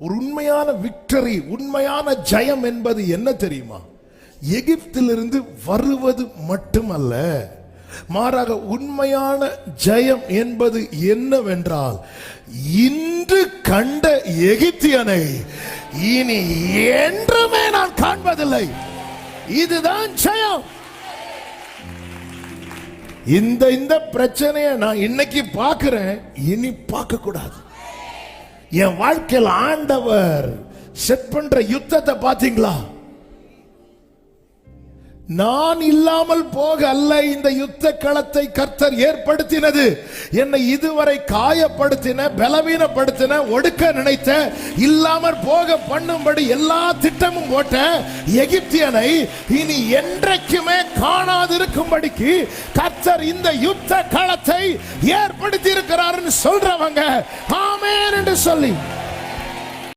ஒரு உண்மையான விக்டரி உண்மையான ஜெயம் என்பது என்ன தெரியுமா? எகிப்திலிருந்து வருவது மட்டுமல்ல. மாறாக உண்மையான ஜெயம் என்பது என்னவென்றால் இன்று கண்ட எகிப்தியனை இனி என்றுமே நான் காண்பதில்லை. இதுதான் ஜெயம். இந்த இந்த பிரச்சனையை நான் இன்னைக்கு பார்க்கிறேன் இனி பார்க்க கூடாது என் வாழ்க்கையில் ஆண்டவர் செட் பண்ற யுத்தத்தை பாத்தீங்களா நான் இல்லாமல் போக அல்ல இந்த யுத்த களத்தை கர்த்தர் ஏற்படுத்தினது. என்னை இதுவரை காயப்படுத்தின பலவீனப்படுத்தின ஒடுக்க நினைத்த இல்லாமல் போக பண்ணும்படி எல்லா திட்டமும் போட்ட எகிப்தியனை இனி என்றைக்குமே காணாதிருக்கும்படிக்கு கர்த்தர் இந்த யுத்த களத்தை ஏற்படுத்தி இருக்கிறார்னு சொல்றவங்க. ஆ isso.